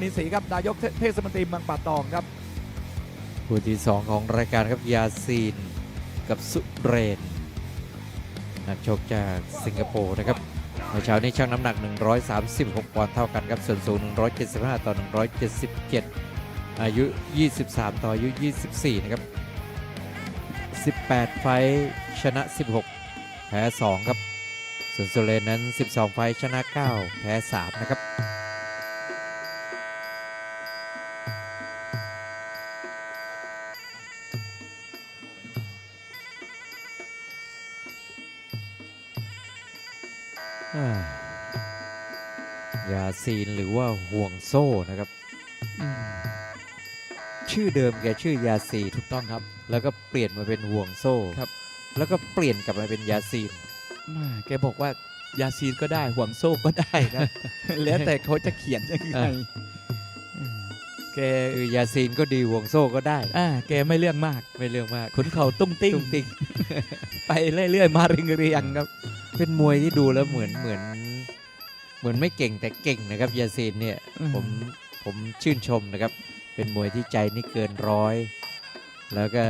นิสีครับนายกเทศมนตรีเมืองป่าตองครับคู่ที่ 2 ของรายการครับยาซีน กับสุเรน นักชกจากสิงคโปร์นะครับเมื่อเช้านี้ชั่งน้ำหนัก 136ปอนด์เท่ากันครับส่วนสูง 175 ต่อ 177 อายุ 23 ต่ออายุ 24 นะครับ 18 ไฟชนะ 16 แพ้ 2 ครับ ส่วนสุเรนนั้น 12 ไฟชนะ 9 แพ้ 3 นะครับ ซีนหรือว่าห่วงโซ่นะครับอืมชื่อเดิมแกชื่อยาซีนถูกต้องครับ แล้วก็เปลี่ยนมาเป็นห่วงโซ่ครับ แล้วก็เปลี่ยนกลับมาเป็นยาซีนแม่แกบอกว่ายาซีนก็ได้ห่วงโซ่ก็ได้ครับ แล้วแต่เขาจะเขียนยังไงอะอืมแกคือยาซีนก็ดีห่วงโซ่ก็ได้อ่าแกไม่เรื่องมากไม่เรื่องมากขุนเข่าตุ้งติ้งตุ้งติ้งไปเรื่อยๆมาเรียงเรียงๆครับ เป็นมวยที่ดูแล้วเหมือนเหมือน เหมือนไม่เก่งแต่เก่งนะครับยาซีนเนี่ยอืมผมผมชื่นชมนะครับ เป็นมวยที่ใจนี่เกินร้อย แล้วก็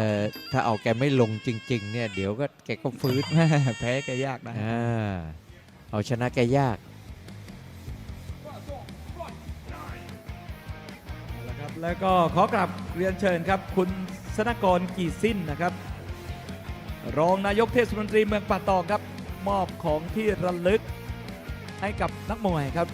ถ้าเอาแกไม่ลงจริง ๆ เนี่ย เดี๋ยวก็แกก็ฟื้นแม่แพ้แกยากนะอ่าเอาชนะแกยากแล้วครับแล้วก็ขอกลับเรียนเชิญครับ คุณสนกรกี่สิ้นนะครับ รองนายกเทศมนตรีเมืองป่าตองครับ มอบของที่ระลึก ให้กับนักมวยครับ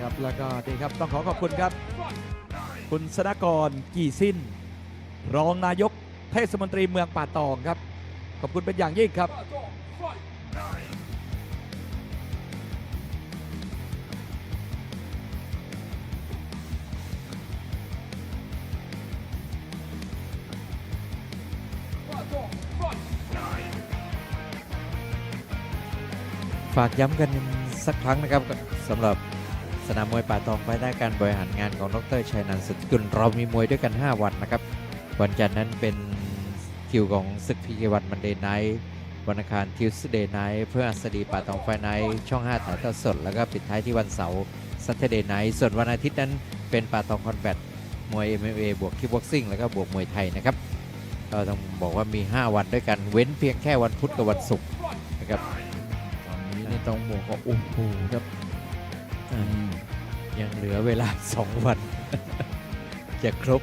ครับแล้วก็ดีครับต้องขอขอบคุณครับ คุณสนกรกี่สิ้น รองนายกเทศมนตรีเมืองป่าตองครับ ขอบคุณเป็นอย่างยิ่งครับ ฝากย้ำกันสักครั้งนะครับสำหรับสนามมวยป่าตองภายใต้การบริหารงานของดรชัยนันท์สุดกุลเรามีมวยด้วยกัน 5 วันนะครับ วันจันทร์นั้นเป็นคิวของศึกพีเวันมันเดย์ไนท์วันอังคารทิวส์เดย์ไนท์เพื่ออัสดีป่าตองไฟไนท์ช่อง 5 ถ่ายทอดสด แล้วก็ปิดท้ายที่วันเสาร์ซัตเทเดย์ไนท์ส่วนวันอาทิตย์นั้นเป็นป่าตองคอนแบทมวย MMA บวกคิกบ็อกซิ่งแล้วก็บวกมวยไทยนะครับก็ต้องบอกว่ามี 5 วันด้วยกันเว้นเพียงแค่วันพุธกับวันศุกร์นะครับ นนี้นี่ต้องบอกว่าโอ้โหครับอ่ายังเหลือเวลา 2 วัน จะครบ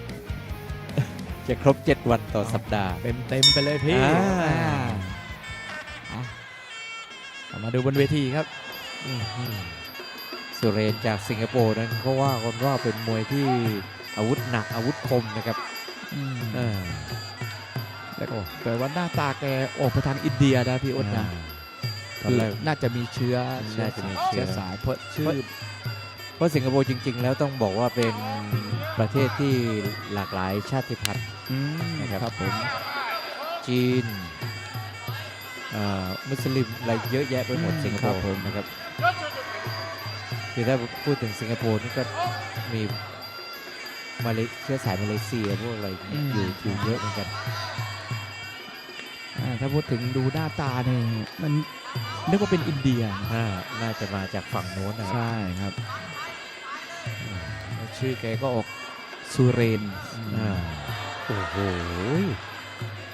จะครบ 7 วันต่อสัปดาห์ เต็มเต็มๆไปเลยพี่อ่าอ่าเอามาดูบนเวทีครับสุเรนจากสิงคโปร์นั้นเขาว่ากันว่าเป็นมวยที่อาวุธหนักอาวุธคมนะครับอ่าแล้วก็แต่ว่าหน้าตาแกออกไปทางอินเดียนะพี่อ้นนะ ตอนคือแรก น่าจะมีเชื้อน่าจะมีเชื้อ สายเพราะชื่อเพราะสิงคโปร์จริง ๆ แล้วต้องบอกว่าเป็นประเทศที่หลากหลายชาติพันธุ์อืมนะครับครับผมจีนอ่ามุสลิมอะไรเยอะแยะไปหมดสิงคโปร์นะครับคือถ้าพูดถึงสิงคโปร์นี่ก็มีมาเลเชื้อสายมาเลเซียพวกอะไรอยู่อยู่เยอะเหมือนกัน อ่าถ้าพูดถึงดูหน้าตาเนี่ยมัน นึกว่าเป็นอินเดียนะน่าน่าจะมาจากฝั่งโน้นนะครับใช่ครับแล้วชื่อแกก็ออกสุเรนอ่าโอ้โห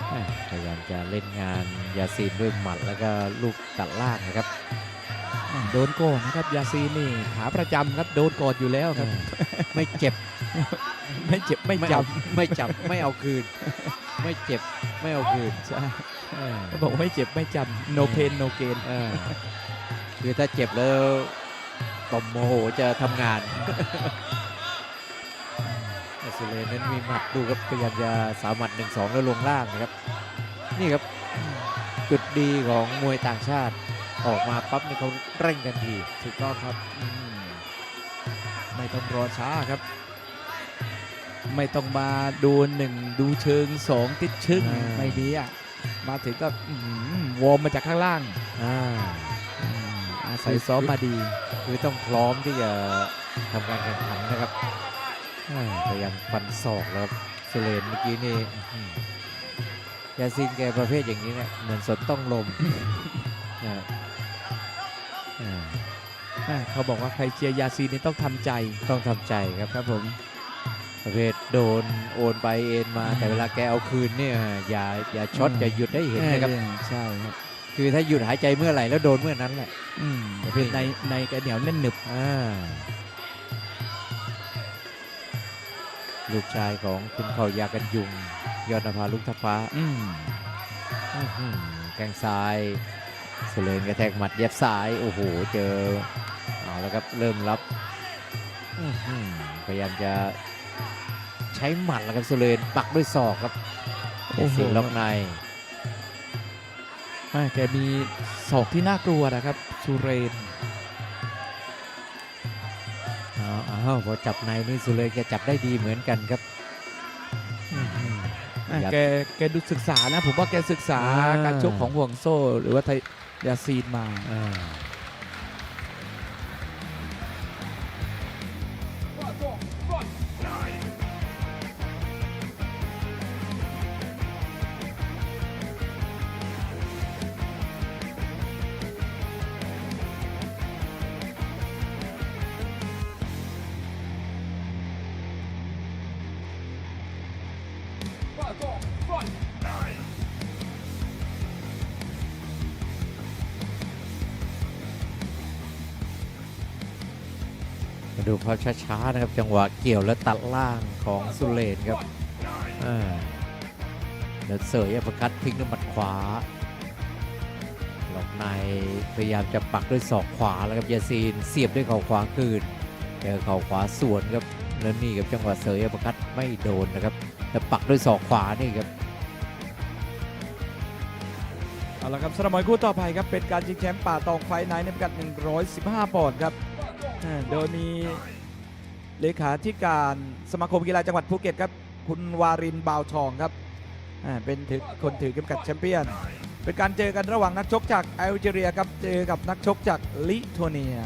แม่พยายามจะเล่นงานยาซีนด้วยหมัดแล้วก็ลูกตัดล่างนะครับอ่าโดนก่อนนะครับยาซีนนี่ขาประจำครับโดนก่อนอยู่แล้วครับ ไม่เจ็บ ไม่เจ็บไม่ไม่จเอาไม่จับไม่เอาคืน ไม่เจ็บไม่เอาคืนำใช่เออเขา บอกว่าไม่เจ็บไม่จำ no pain no gain เออคือถ้าเจ็บแล้วต่อมโมโหจะทำงานแต่สุเลนนั้นมีหมัดดูครับพยายามจะสาวหมัดหนึ่งสองแล้วลงล่างนะครับ นี่ครับจุดดีของมวยต่างชาติออกมาปั๊บนี่เขาเร่งกันทีถูกต้องครับอืมไม่ต้องรอช้าครับ ไม่ต้องมาดูหนึ่งดูเชิงสองติดชึ่งไม่มีอะ มาถึงก็อื้อหือวอร์มมาจากข้างล่างอ่าอืมอาศัยซ้อมมาดี คือต้องพร้อมที่จะทำการแข่งขันนะครับอ่าพยายามฟันศอกแล้วครับสุเลนเมื่อกี้นี่อื้อหือยาซีนแกประเภทอย่างนี้เนี่ยเหมือนสนต้องลมนะอ่าอ่าเขาบอกว่าใครเชียร์ยาซีนนี่ต้องทำใจต้องทำใจครับครับผม ประเภทโดนโอนไปเอ็นมาอืมแต่เวลาแกเอาคืนเนี่ยอย่าอย่าช็อตอืมอย่าหยุดได้เห็นนะครับออใช่ครับคือถ้าหยุดหายใจเมื่อไหร่แล้วโดนเมื่อนั้นแหละอืมประเภทในในกระเหนียวแน่นหนึบอ่าลูกชายของคุณเขายากันยุง ยอดนภาลุกทัพฟ้าอืมอื้อหือแกงซ้ายเสเลนกระแทกหมัดเย็บซ้าย โอ้โห เจอเอาแล้วครับเริ่มรับอื้อหือพยายามจะ ใช้หมัดแล้วครับเสเลนปักด้วยศอกครับโอ้โหเสียงล็อกในอ่าแกมีศอกที่น่ากลัวนะครับสุเรนอ้าวอ้าวพอจับในนี่สุเลนแกจับได้ดีเหมือนกันครับอื้อหืออะยัดแกแกดูศึกษานะ ผมว่าแกศึกษาอ่า การชกของห่วงโซ่ หรือว่าไทยยาซีนมา อ่า ดูภาพช้าๆนะครับ จังหวะเกี่ยวและตัดล่างของสุเลนครับอ่าแล้วเสยอัปคัตทิ้งด้วยหมัดขวาหลอกในพยายามจะปักด้วยศอกขวาแล้วครับยาซีนเสียบด้วยเข่าขวาคืนเจอเข่าขวาสวนครับแล้วนี่ครับจังหวะเสยอัปคัตไม่โดนนะครับแล้วปักด้วยศอกขวานี่ครับเอาละครับสำหรับมวยคู่ต่อไปครับเป็นการชิงแชมป์ป่าตองไฟไนท์ในพิกัด 115 ปอนด์ครับ โดยมีเลขาธิการสมาคมกีฬาจังหวัดภูเก็ตครับ คุณวารินบาวทองครับเป็นถือคนถือเข็มขัดแชมเปี้ยน เป็นการเจอกันระหว่างนักชกจากแอลจีเรียครับ เจอกับนักชกจากลิทัวเนีย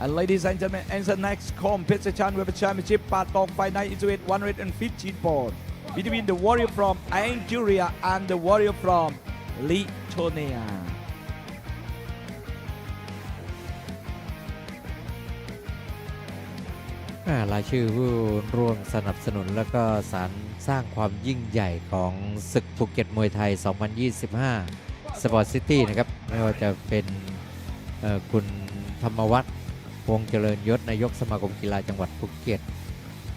And ladies and gentlemen, and the next competition with the championship Patong Fight Night is with 115 pounds between the warrior from Algeria and the warrior from Lithuania. รายชื่อผู้ร่วมสนับสนุนแล้วก็สารสร้างความยิ่งใหญ่ของศึกภูเก็ตมวยไทย 2025 สปอร์ตซิตี้นะครับ ไม่ว่าจะเป็นคุณธรรมวัฒน์วงเจริญยศนายกสมาคมกีฬาจังหวัดภูเก็ต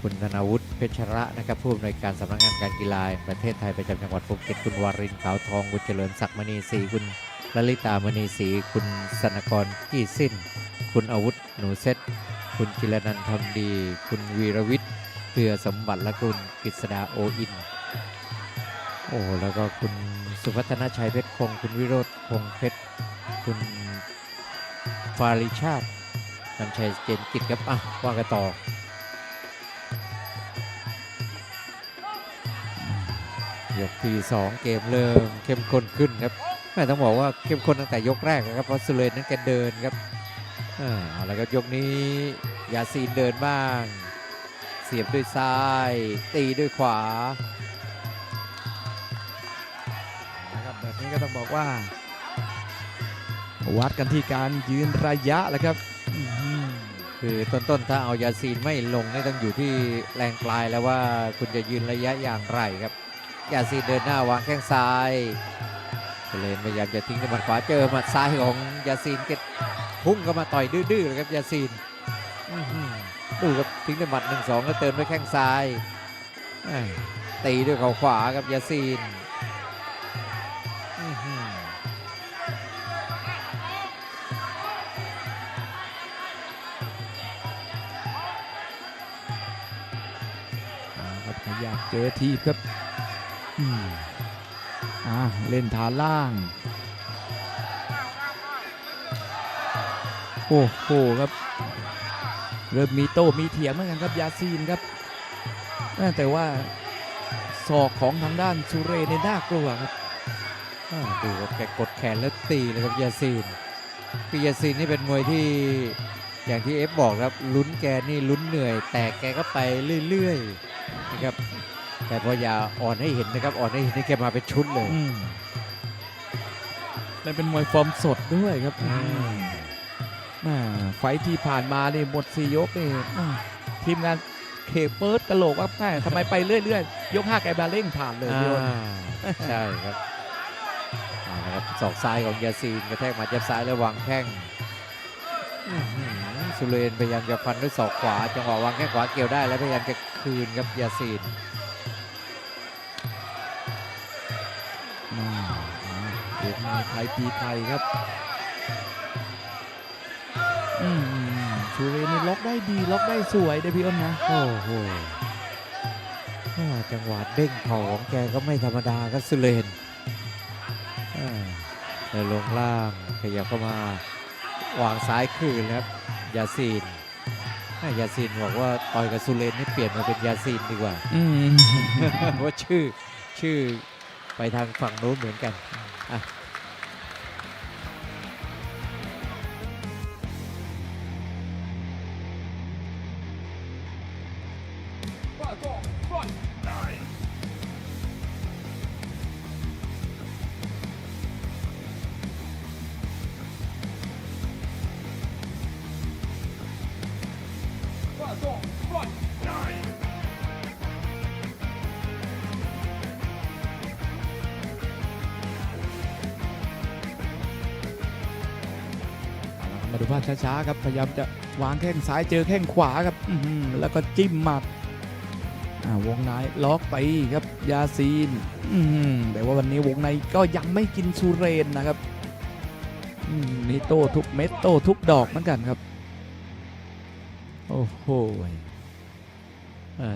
คุณธนาวุฒิเพชระนะครับผู้อำนวยการสำนักงานการกีฬาประเทศไทยประจำจังหวัดภูเก็ต คุณวารินขาวทองคุณเจริญศักดิ์มณีศรีคุณลลิตามณีศรีคุณสนกรกี้สิ้น คุณอาวุธหนูเซต คุณจิรนันท์ทำดี คุณวีรวิทย์เพื่อสมบัติและคุณกฤษดาโออิน โอ้แล้วก็คุณสุพัฒนาชัยเพชรคง คุณวิโรธคงเพชร คุณฟาริชาตินำชัยเจนกิจครับอะว่ากันต่อยกที่ 2 เกมเริ่มเข้มข้นขึ้นครับแม่ต้องบอกว่าเข้มข้นตั้งแต่ยกแรกนะครับเพราะสุเลนนั้นแกเดินครับ เอาละครับยกนี้ยาซีนเดินบ้าง เสียบด้วยซ้าย ตีด้วยขวานะครับแบบนี้ก็ต้องบอกว่า วัดกันที่การยืนระยะแหละครับคือหือคือต้นๆถ้าเอายาซีนไม่ลงนี่ต้องอยู่ที่แรงปลายแล้วว่าคุณจะยืนระยะอย่างไรครับ ยาซีนเดินหน้าวางแข้งซ้ายเลนพยายามจะทิ้งด้วยหมัดขวาเจอหมัดซ้ายของยาซีนเก็ต พุ่งเข้ามาต่อยดื้อๆเลยครับยาซีนอื้อหือดูครับทิ้งด้วยหมัดหนึ่งสองแล้วเติมด้วยแข้งซ้ายอ่าตีด้วยเข่าขวาครับยาซีนอื้อหือเอาครับขยับเจอทีบครับอืมอ่าเล่นฐานล่าง โอ้โหครับ เริ่มมีโต้มีเถียงเหมือนกันครับยาซีนครับเอ้อแต่ว่าศอกของทางด้านสุเรนเนี่ยน่ากลัวครับอ่าดูครับแกกดแขนแล้วตีเลยครับยาซีนคือยาซีนนี่เป็นมวยที่อย่างที่เอฟบอกครับลุ้นแกนี่ลุ้นเหนื่อย แต่แกก็ไปเรื่อยๆนะครับแต่พออย่าอ่อนให้เห็นนะครับอ่อนให้เห็นนี่แกมาเป็นชุดเลยอืมและเป็นมวยฟอร์มสดด้วยครับอืมแม่ ไฟท์ที่ผ่านมานี่หมดสี่ยกนี่อ่าทีมงานเคเปิดกระโหลกว่าแม่ทำไมไปเรื่อยๆ ยกห้าแกบาเร่งผ่านเลยพี่อ้นอ่าใช่ครับเอาละครับศอกซ้ายของยาซีนกระแทกหมาจับซ้ายแล้ววางแข้งอื้อหือสุเรนพยายามจะฟันด้วยศอกขวา จังหวะวางแข้งขวาเกี่ยวได้แล้วพยายามจะคืนครับยาซีนอ่าอ่าเด็กมาไทยปีไทยครับอืม ชูเรนนี่ล็อกได้ดีล็อกได้สวยเด้อพี่อ้นนะ โอ้โหอ่าจังหวะเด้งเข่าของแกก็ไม่ธรรมดาครับสุเรนอ่าแล้วลงล่างขยับเข้ามาวางซ้ายคืนครับยาซีนอ่ายาซีนบอกว่าต่อยกับสุเรนนี่เปลี่ยนมาเป็นยาซีนดีกว่าอืมเพราะว่าชื่อชื่อไปทางฝั่งโน้นเหมือนกันอะ มาดูภาพช้าๆครับ พยายามจะวางแข้งซ้ายเจอแข้งขวาครับอื้อหือแล้วก็จิ้มหมัดอ่าวงในล็อกไปครับ ยาซีนอื้อหือแต่ว่าวันนี้วงในก็ยังไม่กินซูเรนนะครับอืมนี่โต้ทุกเม็ดโต้ทุกดอกเหมือนกันครับ โอ้โห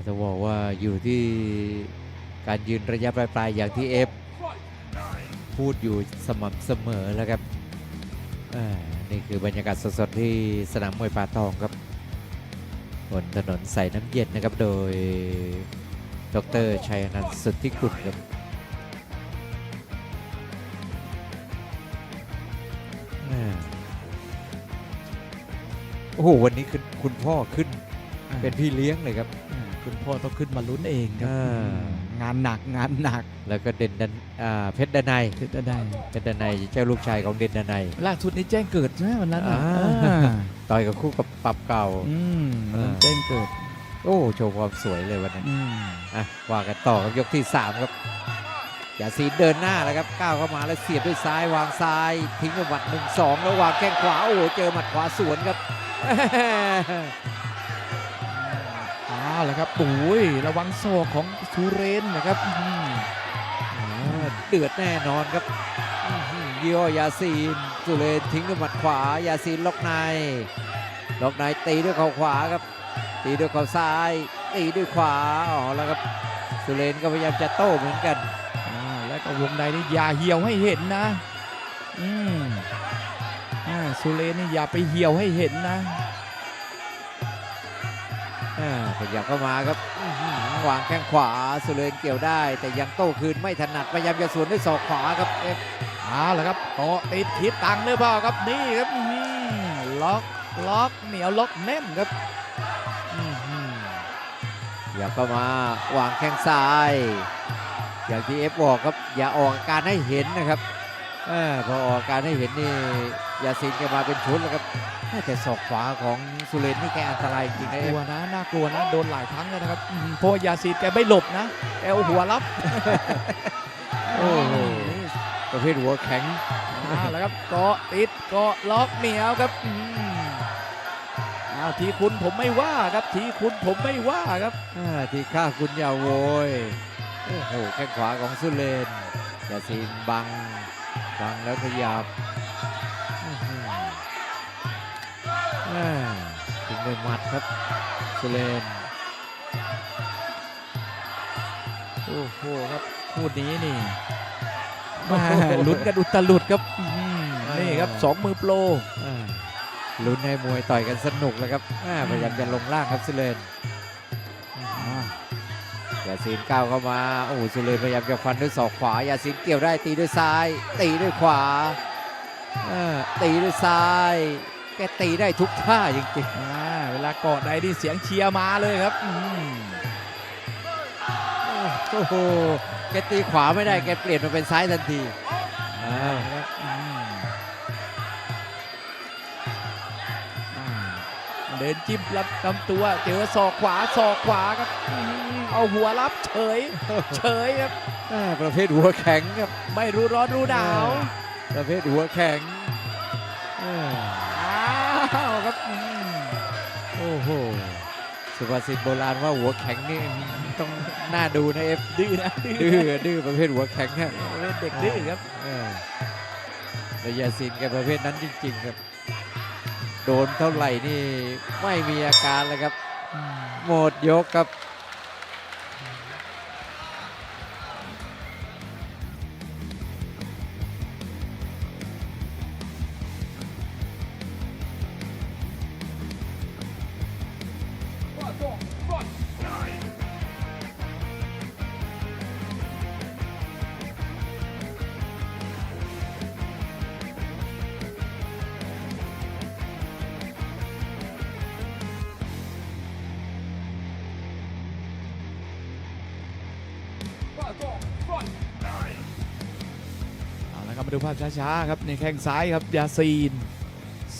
จะบอกว่าอยู่ที่การยืนระยะปลายๆอย่างที่เอฟพูดอยู่สม่ำเสมอแล้วครับนี่คือบรรยากาศสดๆที่สนามมวยป่าตองครับบนถนนใส่น้ำเย็นนะครับโดย ดรชัยนันท์สุทธิกุลครับ โอ้โหวันนี้คุณคุณพ่อขึ้น เป็นพี่เลี้ยงเลยครับอ่าคุณพ่อต้องขึ้นมาลุ้นเองครับอ่า งานหนักงานหนักแล้วก็เด่นดันอ่าเพชรดนัยคือจะได้เพชรดนัยเจ้าลูกชายของเด่นดนัย ล่าสุดนี้แจ้งเกิดใช่ไหมวันนั้นน่ะอ่า อ่าต่อยกับคู่กับปรับเก่า อืมอ่าแจ้งเกิดโอ้โชว์ความสวยเลยวันนั้นอืมอะว่ากันต่อครับยกที่ 3 ครับอย่าซีนเดินหน้าแล้วครับก้าวเข้ามาแล้วเสียบด้วยซ้ายวางซ้าย ทิ้งกับหมัดหนึ่งสองแล้ววางแข้งขวาโอ้โหเจอหมัดขวาสวนครับ อ้าวแล้วครับโอ้ยระวังศอกของซูเรนนะครับเดือดแน่นอนครับยี่อยาซีนสุเรนทิ้งด้วยหมัดขวายาซีนล็อกในล็อกในตีด้วยเข่าขวาครับ ตีด้วยเข่าซ้าย ตีด้วยขวาอ๋อแล้วครับสุเรนก็พยายามจะโต้เหมือนกันแล้วก็วงในนี่ยาเหี่ยวให้เห็นนะ อืม อ่าซูเรนนี่อย่าไปเหี่ยวให้เห็นนะอ่าขยับเข้ามาครับอื้อหือวางแข้งขวาสุเรนเกี่ยวได้ แต่ยังโต้คืนไม่ถนัดพยายามจะสวนด้วยศอกขวาครับเอฟเอาละครับเกาะติดทิศตังหรือเปล่าครับนี่ครับอื้อหือล็อกล็อกเหนียวล็อกแน่นครับอื้อหือขยับเข้ามาวางแข้งซ้าย อย่างที่เอฟบอกครับ อย่าออกอาการให้เห็นนะครับอา พอออกอาการให้เห็นนี่ยาซินแกมาเป็นชุดแล้วครับแต่ศอกขวาของสุเรนนี่แกอันตรายจริงนะกเอลัฟวนะน่ากลัวนะโดนหลายครั้งแล้วนะครับอื้อหือเพราะว่ายาซีดแกไม่หลบนะแกเอาหัวรับโอ้โหประเภทหัวแข็งเอาแล้วครับเกาะติดเกาะล็อกเหนียวครับอืมเอาทีคุณผมไม่ว่าครับทีคุณผมไม่ว่าครับอ่าที่ฆ่าคุณอยาโวยโอ้โหแข้งขวาของสุเลนยาซีนบัง บังแล้วขยับอื้อหืออ่าถึงด้วยหมัดครับสุเลนโอ้โหครับคู่นี้นี่แม่ลุ้นกันอุตลุดครับอื้อหือนี่ครับสองมือโปรอ่าลุ้นให้มวยต่อยกันสนุกแล้วครับอ่าพยายามจะลงล่างครับสุเลนอ่ายาซีนก้าวเข้ามา โอ้โหสุเลนพยายามจะฟันด้วยศอกขวายาซีนเกี่ยวได้ตีด้วยซ้าย ตีด้วยขวาอ่าตีด้วยซ้าย แกตีได้ทุกท่าจริงอ่าเวลาเกาะใดที่เสียงเชียร์มาเลยครับอื้อหือๆโอ้โหโอ้โหแกตีขวาไม่ได้แกเปลี่ยนมาเป็นซ้ายทันทีอ้าวครับอืมอ่าเดินจิ้มรับลำตัวเจอศอกขวาศอกขวาครับอืม เอาหัวรับเฉย เฉยครับอ่าประเภทหัวแข็งครับ ไม่รู้ร้อนรู้หนาว ประเภทหัวแข็งอ่าอ้าวครับอืมโอ้โหสุภาษิตโบราณว่าหัวแข็งนี่ต้องน่าดูนะเอฟดื้อนะดื้อดื้อประเภทหัวแข็งครับเป็นเด็กดื้อครับเออแต่ยาซินแกประเภทนั้นจริง ๆ ครับ โดนเท่าไหร่นี่ไม่มีอาการเลยครับ หมดยกครับ ช้าๆครับนี่แข้งซ้ายครับยาซีน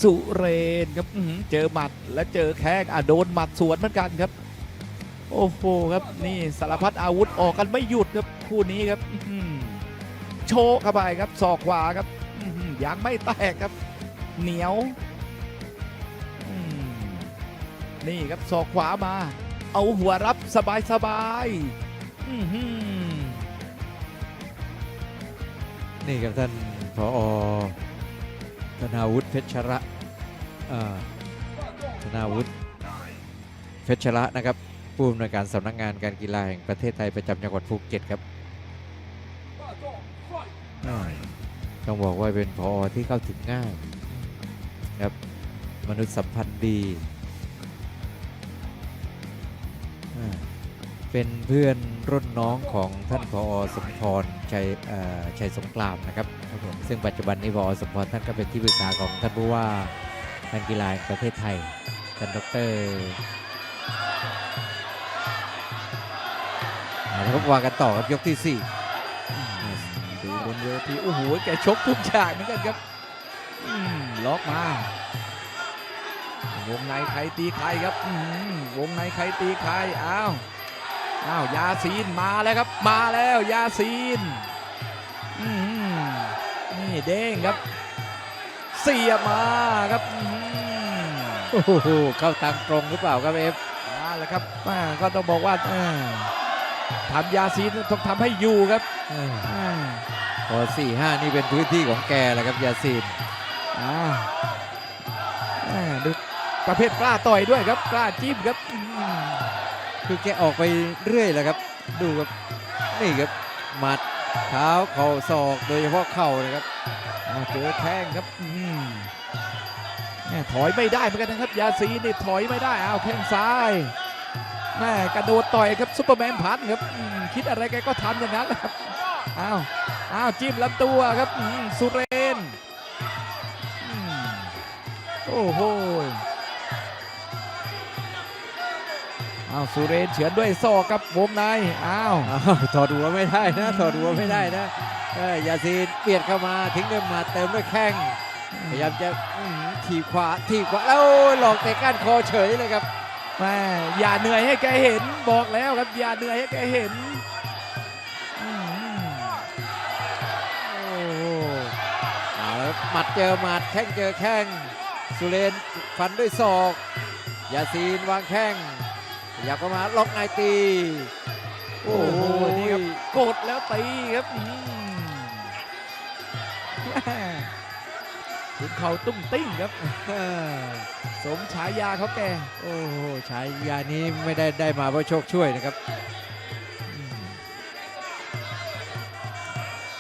สุเรนครับเจอหมัดและเจอแข้งอะโดนหมัดสวนเหมือนกันครับ โอ้โหครับนี่สารพัดอาวุธออกกันไม่หยุดครับคู่นี้ครับโชกเข้าไปครับศอกขวาครับอยังไม่แตกครับ เหนียวนี่ครับศอกขวามา เอาหัวรับสบายสบายๆนี่ครับท่าน พอธนาวุฒิเพชระธนาวุฒิเพชระนะครับผู้อำนวยการสำนักงานการกีฬาแห่งประเทศไทยประจำจังหวัดภูเก็ตครับต้องบอกว่าเป็นพอที่เข้าถึงง่ายครับมนุษยสัมพันธ์ดี เป็นเพื่อนรุ่นน้องของท่านพอสมพรชัยเอ่อชัยสงกรามนะครับ ครับผมซึ่งปัจจุบันนี้พอสมพรท่านก็เป็นที่ปรึกษาของท่านผู้ว่าการกีฬาแห่งประเทศไทยท่านดรเอาละครับว่ากันต่อครับยกที่ดูบนเวทีโอ้โหแกชกทุกอย่างเหมือนกันครับอืมล็อกมาวงในใครตีใครครับอื้อหือวงในใครตีใครอ้าว อ้าวยาซีนมาแล้วครับ มาแล้วยาซีนอื้อหือนี่เด้งครับ เสียบมาครับอื้อหือ4โอ้โหเข้าทางตรงหรือเปล่าครับเอฟมาแล้วครับอ่าก็ต้องบอกว่าอ่าทำยาซีนต้องทำให้อยู่ครับอ่าพอ4 5นี่เป็นพื้นที่ของแกแหละครับยาซีนอ่าอ่าดูประเภทกล้าต่อยด้วยครับกล้าจิ้มครับอื้อหือ คือแกออกไปเรื่อยแหละครับ ดูครับนี่ครับหมัดเท้าเข่าศอกโดยเฉพาะเข่านะครับเจอแข้งครับอื้อหือแม่ถอยไม่ได้เหมือนกันนะครับ ยาซีนี่ถอยไม่ได้อ้าวแข้งซ้ายแม่กระโดดต่อยครับซุปเปอร์แมนพันครับคิดอะไรแกก็ทำอย่างนั้นครับอ้าวอ้าวจิ้มลำตัวครับสุเรนโอ้โห อ้าวสุเรนเฉือนด้วยศอกครับวงในอ้าวอ้าวถอดหัวไม่ได้นะถอดหัวไม่ได้นะเอ้ยยาซีนเบียดเข้ามาทิ้งด้วยหมัดเติมด้วยแข้งพยายามจะอื้อหือถีบขวาถีบขวาแล้วหลอกเตะก้านคอเฉยเลยครับแม่อย่าเหนื่อยให้แกเห็นบอกแล้วครับอย่าเหนื่อยให้แกเห็นอืมโอ้โหเอาแล้วครับหมัดเจอหมัดแข้งเจอแข้งสุเรนฟันด้วยศอกยาซีนวางแข้ง อยากเข้ามาล็อกในตี โอ้โห นี่ครับกดแล้วตีครับอืมแม่ถึงเขาตุ้งติ้งครับอ่าสมฉายาเขาแก โอ้โห ฉายานี้ไม่ได้ได้มาเพราะโชคช่วยนะครับอืม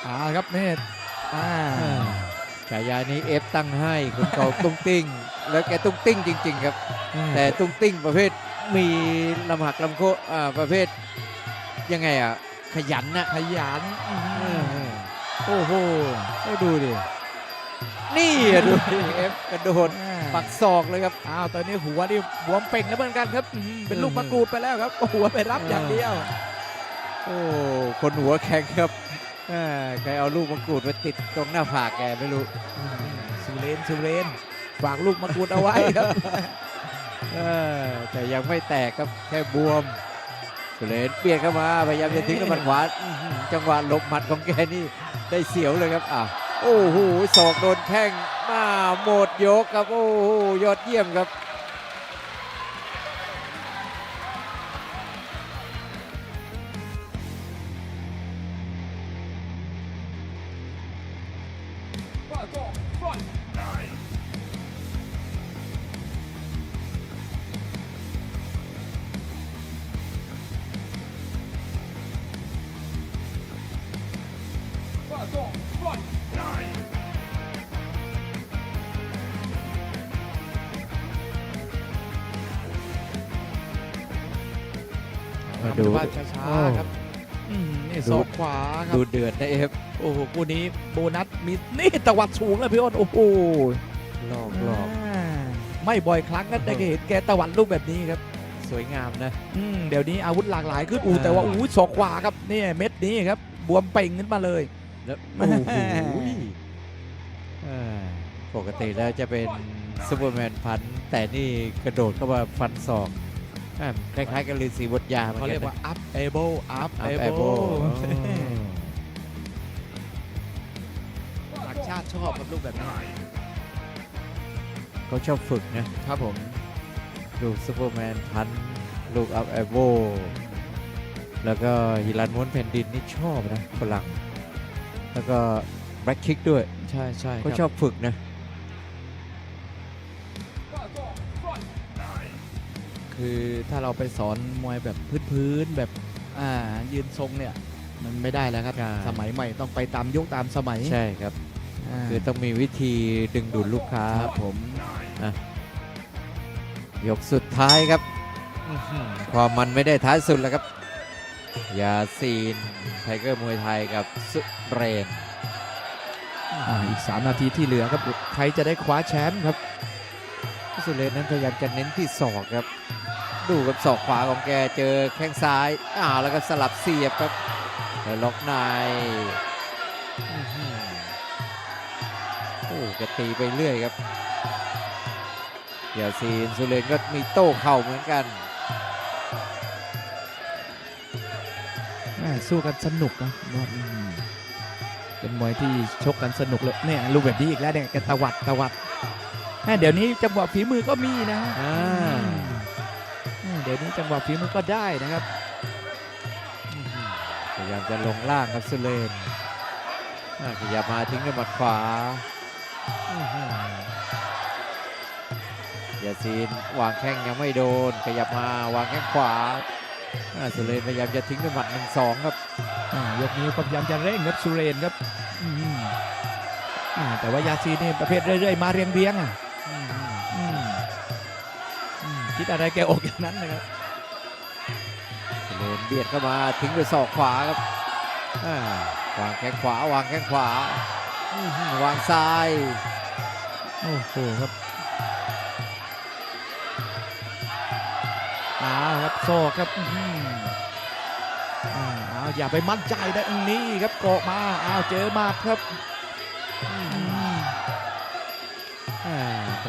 เอ่าครับเนตอ่าฉายานี้เอฟตั้งให้คุณเขาตุ้งติ้ง แล้วแกตุ้งติ้งจริง ๆ ครับ แต่ตุ้งติ้งประเภท มีลำหักลำโคอ่าประเภทยังไงอะ ขยันนะขยันอืเอมอโอ้โหโอ้ดูดิ นี่อะดูดิเอฟกระโดดอ่าปักศอกเลยครับ อ้าวตอนนี้หัวนี่บวมเป่งแล้วเหมือนกันครับอืมเป็นลูกอืมมะกรูดไปแล้วครับ หัวไปรับอย่างเดียว โอ้คนหัวแข็งครับอ่าใครเอาลูกมะกรูดมาติดตรงหน้าผากแกไม่รู้ สุเรนสุเรนฝากลูกมากรูดเอาไว้ครับเออ แต่ยังไม่แตกครับแค่บวมสุเลนเปลี่ยนเข้ามาพยายามจะทิ้งกับมันขวาจังหวะหลบหมัดของแกนี่ได้เสียวเลยครับอะโอ้โหศอกโดนแข้งมาหมดยกครับโอ้โหยอดเยี่ยมครับ มาดูว่าช้าๆครับอืมนี่ดูศอกขวาครับดูเดือดนะเอฟโอ้โหคู่นี้โบนัสมีนี่ตวัดสูงเลยพี่อ้นโอ้โหลอกลอกาไม่บ่อยครั้งก็ได้เห็นแกตวัดลูกแบบนี้ครับ สวยงามนะอืมเดี๋ยวนี้อาวุธหลากหลายขึ้นอูอ่าแต่ว่าอู้ศอกขวาครับเนี่ยเม็ดนี้ครับ บวมเป่งขึ้นมาเลยแล้วแม่โอ้โหเออปกติแล้วจะเป็นซูเปอร์แมนพันธุ์แต่นี่กระโดดเข้ามาฟันศอก อะคล้ายๆกับฤาษีบทยาหมือนเขานเรียกว่า up able up อัพแอ able โบต่างชาติชอบครับลูกแบบนี้เขาชอบฝึกนะ ครับผม ลูกซูเปอร์แมนพันธุ์ลูกอัพแอโบแล้วก็ฮิรันม้วนแผ่นดินนี่ชอบนะฝรั่งแล้วก็แบ็คคิกด้วยใช่ใช่เขาชอบฝึกนะ คือถ้าเราไปสอนมวยแบบพื้นๆแบบอ่ายืนทรงเนี่ยมันไม่ได้แล้วครับ ใช่ สมัยใหม่ต้องไปตามยุคตามสมัยใช่ครับาคือต้องมีวิธีดึงดูดลูกค้า ครับผมยกสุดท้ายครับ อื้อหือความมันไม่ได้ท้ายสุดแล้วครับ ยาซีน ไทเกอร์มวยไทยกับสุเรน อ่าอีก 3 นาทีที่เหลือครับใครจะได้คว้าแชมป์ครับ สุเรนนั้นพยายามจะเน้นที่ศอกครับ ดูกับศอกขวาของแกเจอแข้งซ้ายอ้าวแล้วก็สลับเสียบครับแล้วล็อกในอื้อหือโอ้แกตีไปเรื่อยครับยาซีนสุเรนก็มีโต้เข่าเหมือนกันแม่สู้กันสนุกนะว่าอืมเป็นมวยที่ชกกันสนุกเลยเนี่ยลูกแบบนี้อีกแล้วเนี่ยแกตวัดตวัดแม่เดี๋ยวนี้จังหวะฝีมือก็มีนะอ่าอืม เดี๋ยวนี้จังหวะฝีมือก็ได้นะครับพยายามจะลงล่างครับสุเลนอ่าขยับมาทิ้งด้วยหมัดขวาอื้อหือยาซีนวางแข้งยังไม่โดน ขยับมาวางแข้งขวาอ่าสุเลนพยายามจะทิ้งด้วยหมัดหนึ่งสองครับอ่ายกนี้ก็พยายามจะเร่งครับสุเรนครับอืมอ่าแต่ว่ายาซีนนี่ประเภทเรื่อยๆมาเรียงเรียงๆอะอืมอืม คิดอะไรแกออกอย่างนั้นนะครับสุเลนเบียดเข้ามาทิ้งด้วยศอกขวาครับอ่าวางแข้งขวาวางแข้งขวาอื้อหือวางซ้ายโอ้โหครับเอาครับโซกครับอื้อหืออ่าเอาอย่าไปมั่นใจนะอันนี้ครับเกาะมาเอาเจอหมาครับอืมอ่า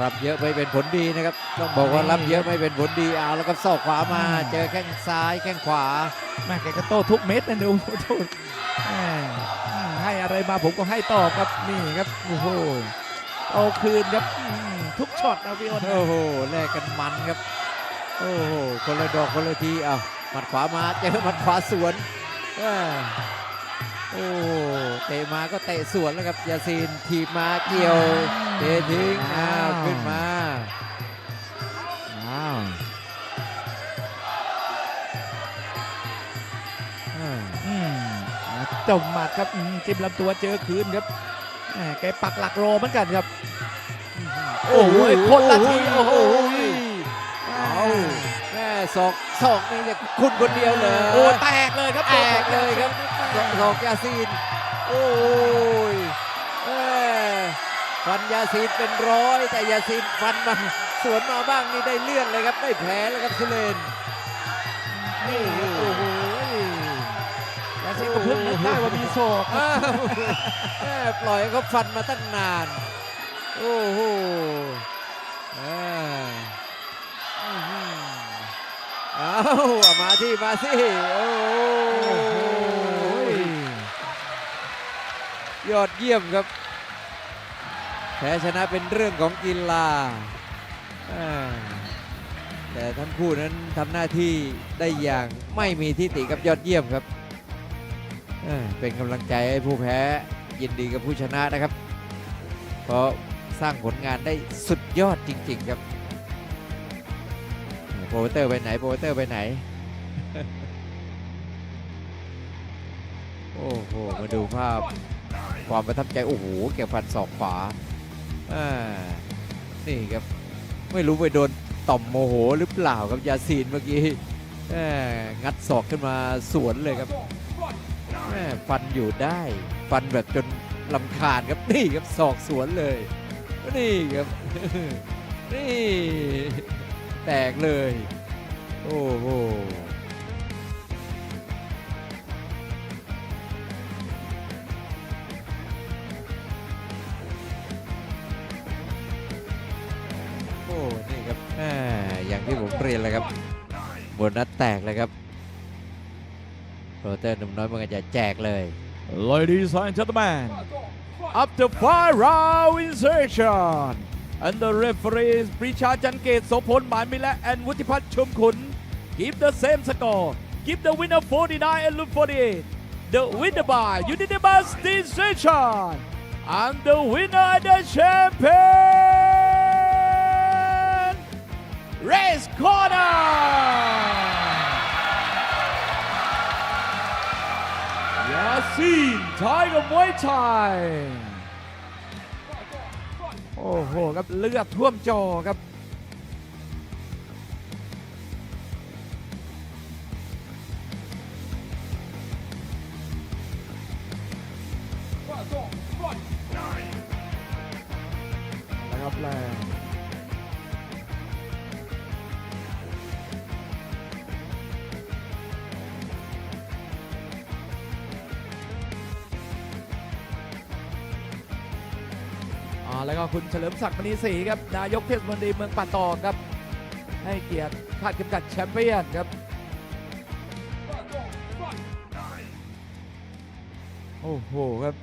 รับเยอะไม่เป็นผลดีนะครับ ต้องบอกว่ารับเยอะไม่เป็นผลดีเอาแล้วก็ศอกขวามาอืมเจอแข้งซ้ายแข้งขวาแม่แกก็โต้ทุกเม็ดนะดูโทษแม่อืมให้อะไรมาผมก็ให้ตอบครับนี่ครับโอ้โหเอาคืนครับอืมทุกช็อตนะพี่อ้นนะโอ้โหแลกกันมันครับ โอ้โหคนละดอกคนละทีเอาหมัดขวามาเจอหมัดขวาสวนอ่า โอ้เตะมาก็เตะสวนแล้วครับยาซีนถีบมาเกี่ยวเตะทิ้งอ้าวขึ้นมาอ้าวอ่าอืมจมหมัดครับอืมจิ้มลำตัวเจอคืนครับแหม่แกปักหลักรอเหมือนกันครับ โอ้โหคนละทีโอ้โหเอาแม่ ศอกศอกนี่เนี่ยคุณคนเดียวเลยโอ้แตกเลยครับแตกเลยครับศอกศอกยาซีนโอ้ยแม่ฟันยาซีนเป็นร้อย แต่ยาซีนฟันมาสวนมาบ้างนี่ได้เลื่อนเลยครับได้แผลแล้วครับสุเลนนี่ครับโอ้โหสิก็เพิ่งนึกได้ว่ามีศอกอ้าวแม่ปล่อยให้เขาฟันมาตั้งนาน โอ้โหอ่าอื้อหือเอาเอามาที่มาสิโอ้โหยอดเยี่ยมครับแพ้ชนะเป็นเรื่องของกีฬาอ่าแต่ทั้งคู่นั้นทำหน้าที่ได้อย่างไม่มีทิฏฐิกับยอดเยี่ยมครับอ่าเป็นกำลังใจให้ผู้แพ้ยินดีกับผู้ชนะนะครับ เพราะสร้างผลงานได้สุดยอดจริง ๆ ครับโป รโมเตอร์ไปไหนโปรโมเตอร์ไปไหน โอ้โห มาดูภาพความประทับใจ โอ้โหแกฟันศอกขวาอ่านี่ครับ ไม่รู้ไปโดนต่อมโมโหหรือเปล่าครับยาซีนเมื่อกี้แหม่งัดศอกขึ้นมาสวนเลยครับฟันอยู่ได้ ฟันแบบจนลำคาญครับนี่ครับศอกสวนเลย นี่ครับนี่ แตกเลย โอ้โหโอ้นี่ครับแม่อย่างที่ผมเรียนเลยครับโบนัสแตกเลยครับโรเตอร์หนุ่มน้อยมันก็จะแจกเลย Ladies and gentlemen, after five round insertion, and the referees Prisha Jankate, Sopon Manmila, and Wutipat Chumkun give the same score. Give the winner 49 and Luke 48. The winner by unanimous decision. And the winner and the champion, Race Corner. ยาซีนทายกับมวยไทย โอ้โหครับเลือดท่วมจอครับนะครับ คุณเฉลิมศักดิ์มณีศรีครับนายกเทศมนตรีเมืองป่าตองครับ ให้เกียรติคาดเข็มขัดแชมเปี้ยนครับโอ้โหครับ